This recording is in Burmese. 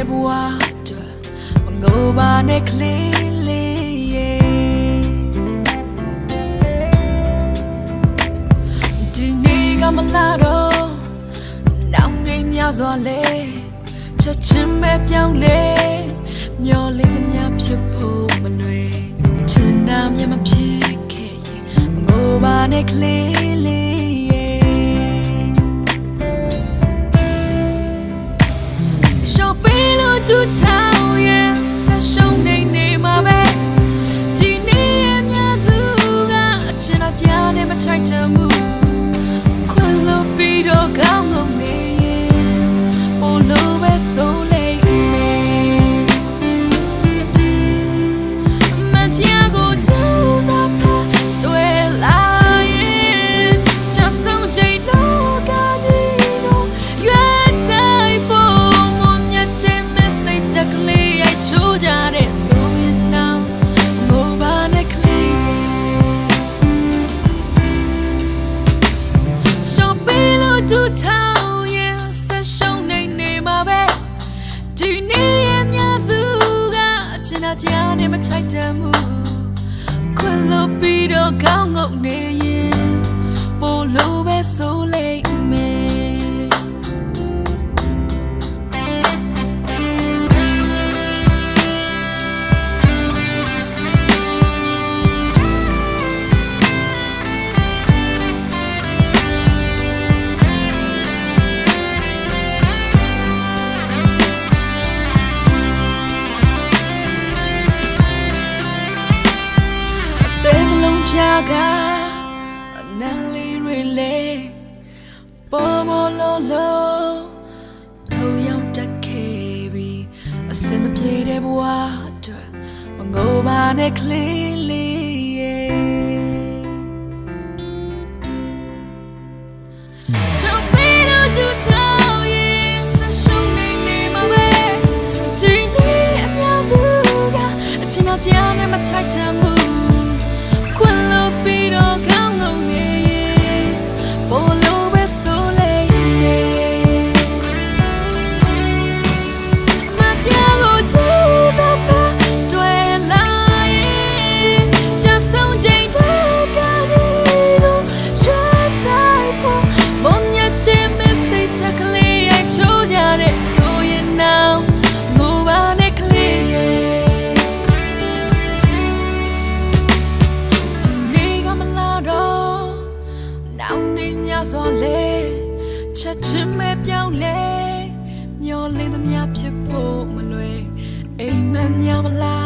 တဲ့ဘဝအတွက်မငိုပါနဲ့ကလေးလေးရဲ့ဒီနေ့ကမလာတော့နောက်နေများစွာလဲချက်ချင်းပဲပြောင်းလဲမျောလေးမများဖြစ်ဖို့မလွယ်ချင်တာမြတ်မဖြစ်ခဲ့ရင်မငိုပါနဲ့ကလေးလေး တူထောင်ရဲ့ဆက်ရှုံးနေနေမှာပဲဒီနေ့ရဲ့များစုကအချင်တာကြားနေမထိုက်တန်မှုခွင့်လို့ပြီးတော့ကောင်းငုံနေရ သေးနှလုံးချာကအနံလေးတွေလေပေါ်ပေါ်လုံးလုံးထုံရောက်တက်ခဲ့ပြီးအစင်မပြေတဲ့ဘဝအတွက်မငိုပါနဲ့ကလေးလေးရဲ့ So beat up to tell you ဆက်ရှုံးနေနေမှာပဲဒီနေ့အများစုကအချင်တော့ကြားနေမထိုက်တန်မှုခွ င့် များစွာလဲချက်ချင်းပဲပြောင်းလဲမျောလင်းသမျှဖြစ်ဖို့မလွယ်အိမ်မက်များမလာ